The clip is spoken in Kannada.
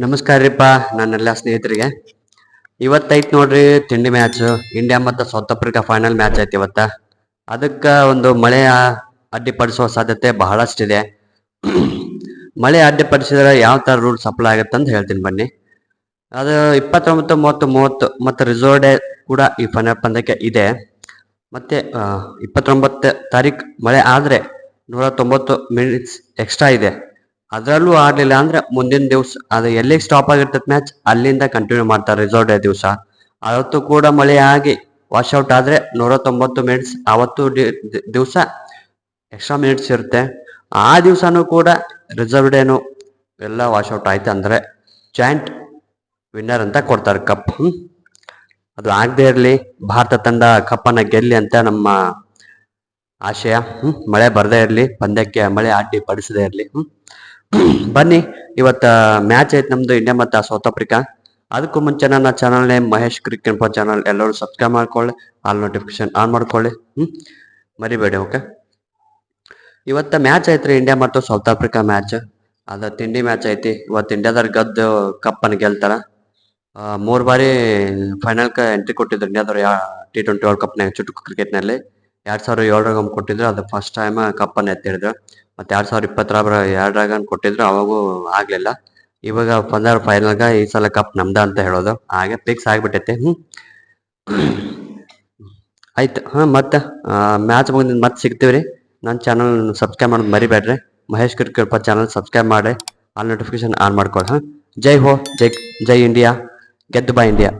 ನಮಸ್ಕಾರ ರೀಪ್ಪ, ನನ್ನೆಲ್ಲ ಸ್ನೇಹಿತರಿಗೆ. ಇವತ್ತೈತ್ ನೋಡ್ರಿ ತಿಂಡಿ ಮ್ಯಾಚ್ ಇಂಡಿಯಾ ಮತ್ತು ಸೌತ್ ಆಫ್ರಿಕಾ ಫೈನಲ್ ಮ್ಯಾಚ್ ಐತಿ ಇವತ್ತ. ಅದಕ್ಕ ಒಂದು ಮಳೆ ಅಡ್ಡಿಪಡಿಸುವ ಸಾಧ್ಯತೆ ಬಹಳಷ್ಟಿದೆ. ಮಳೆ ಅಡ್ಡಿಪಡಿಸಿದ್ರೆ ಯಾವ ತರ ರೂಲ್ಸ್ ಸಪ್ಲೈ ಆಗುತ್ತೆ ಅಂತ ಹೇಳ್ತೀನಿ ಬನ್ನಿ. ಅದು ಇಪ್ಪತ್ತೊಂಬತ್ತು, ಮೂವತ್ತು ಮೂವತ್ತು ಮತ್ತು ರಿಸರ್ವ್ ಡೇ ಕೂಡ ಈ ಫೈನಲ್ ಪಂದ್ಯಕ್ಕೆ ಇದೆ. ಮತ್ತೆ ಇಪ್ಪತ್ತೊಂಬತ್ತು ತಾರೀಕು ಮಳೆ ಆದರೆ ನೂರ ತೊಂಬತ್ತು ಮಿನಿಟ್ಸ್ ಎಕ್ಸ್ಟ್ರಾ ಇದೆ. ಅದರಲ್ಲೂ ಆಡ್ಲಿಲ್ಲ ಅಂದ್ರೆ ಮುಂದಿನ ದಿವಸ ಅದು ಎಲ್ಲಿಗೆ ಸ್ಟಾಪ್ ಆಗಿರ್ತದೆ ಮ್ಯಾಚ್ ಅಲ್ಲಿಂದ ಕಂಟಿನ್ಯೂ ಮಾಡ್ತಾರೆ ಡೇ ದಿವಸ. ಅವತ್ತು ಕೂಡ ಮಳೆ ಆಗಿ ವಾಶ್ಔಟ್ ಆದ್ರೆ ನೂರ ತೊಂಬತ್ತು ಮಿನಿಟ್ಸ್ ಅವತ್ತು ದಿವಸ ಎಕ್ಸ್ಟ್ರಾ ಮಿನಿಟ್ಸ್ ಇರುತ್ತೆ. ಆ ದಿವಸನೂ ಕೂಡ ರಿಸರ್ವ್ ಡೇನು ಎಲ್ಲ ವಾಶ್ಔಟ್ ಆಯ್ತು ಅಂದ್ರೆ ಜಾಯಿಂಟ್ ವಿನ್ನರ್ ಅಂತ ಕೊಡ್ತಾರೆ ಕಪ್ ಅದು ಆಗದೆ ಇರಲಿ, ಭಾರತ ತಂಡ ಕಪ್ಪನ್ನು ಗೆಲ್ಲಿ ಅಂತ ನಮ್ಮ ಆಶಯ. ಹ್ಮ್. ಮಳೆ ಬರದೇ ಇರಲಿ, ಪಂದ್ಯಕ್ಕೆ ಮಳೆ ಅಡ್ಡಿ ಪಡಿಸದೇ ಇರಲಿ. ಹ್ಮ್. ಬನ್ನಿ, ಇವತ್ತ ಮ್ಯಾಚ್ ಐತೆ ನಮ್ದು ಇಂಡಿಯಾ ಮತ್ತು ಸೌತ್ ಆಫ್ರಿಕಾ ಅದಕ್ಕೂ ಮುಂಚೆ ನನ್ನ ಚಾನಲ್ ನೇಮ್ ಮಹೇಶ್ ಕ್ರಿಕೆಟ್ ಪ ಚಾನಲ್ ಎಲ್ಲರೂ ಸಬ್ಸ್ಕ್ರೈಬ್ ಮಾಡ್ಕೊಳ್ಳಿ ಆಲ್ ನೋಟಿಫಿಕೇಶನ್ ಆನ್ ಮಾಡ್ಕೊಳ್ಳಿ ಹ್ಞೂ ಮರಿಬೇಡಿ ಓಕೆ ಇವತ್ತ ಮ್ಯಾಚ್ ಐತ್ರಿ ಇಂಡಿಯಾ ಮತ್ತು ಸೌತ್ ಆಫ್ರಿಕಾ ಮ್ಯಾಚ್ ಅದ ತಿಂಡಿ ಮ್ಯಾಚ್ ಐತಿ. ಇವತ್ತು ಇಂಡಿಯಾದವ್ರ ಗದ್ದು ಕಪ್ಪನ್ನು ಗೆಲ್ತಾರ. ಮೂರು ಬಾರಿ ಫೈನಲ್ ಎಂಟ್ರಿ ಕೊಟ್ಟಿದ್ರು ಇಂಡಿಯಾದವ್ರು ಯಾ ಟಿ ಟ್ವೆಂಟಿ ವರ್ಲ್ಡ್ ಕಪ್ನ ಚುಟುಕು ಕ್ರಿಕೆಟ್ನಲ್ಲಿ ಎರಡು ಸಾವಿರದ ಏಳರಾಗ ಕೊಟ್ಟಿದ್ರು. ಅದು ಫಸ್ಟ್ ಟೈಮ್ ಕಪ್ಪನ್ನು ಎತ್ತಿಡಿದ್ರು ಮತ್ತೆ ಎರಡ್ ಸಾವಿರದ ಇಪ್ಪತ್ತರ ಎರಡರಾಗ ಕೊಟ್ಟಿದ್ರು, ಅವಾಗೂ ಆಗ್ಲಿಲ್ಲ. ಇವಾಗ ಬಂದಾರ ಫೈನಲ್ಗ ಈ ಸಲ ಕಪ್ ನಮ್ದ ಅಂತ ಹೇಳೋದು. ಹಾಗೆ ಫಿಕ್ಸ್ ಆಗ್ಬಿಟ್ಟೈತೆ. ಹ್ಮ್. ಆಯ್ತು. ಹಾ, ಮತ್ತೆ ಮ್ಯಾಚ್ ಮುಗಿದ ಮತ್ತೆ ಸಿಗ್ತೀವಿ ನನ್ನ ಚಾನಲ್ ಸಬ್ಸ್ಕ್ರೈಬ್ ಮಾಡೋದು ಮರಿಬೇಡ್ರಿ. ಮಹೇಶ್ ಕಿರ್ಕಿರ್ಪ ಚಾನಲ್ ಸಬ್ಸ್ಕ್ರೈಬ್ ಮಾಡಿ ಆಲ್ ನೋಟಿಫಿಕೇಶನ್ ಆನ್ ಮಾಡ್ಕೊಳ್ಳಿ ಹಾ. ಜೈ ಹೋ, ಜೈ ಜೈ ಇಂಡಿಯಾ. ಗೆದ್ದು ಬಾ ಇಂಡಿಯಾ.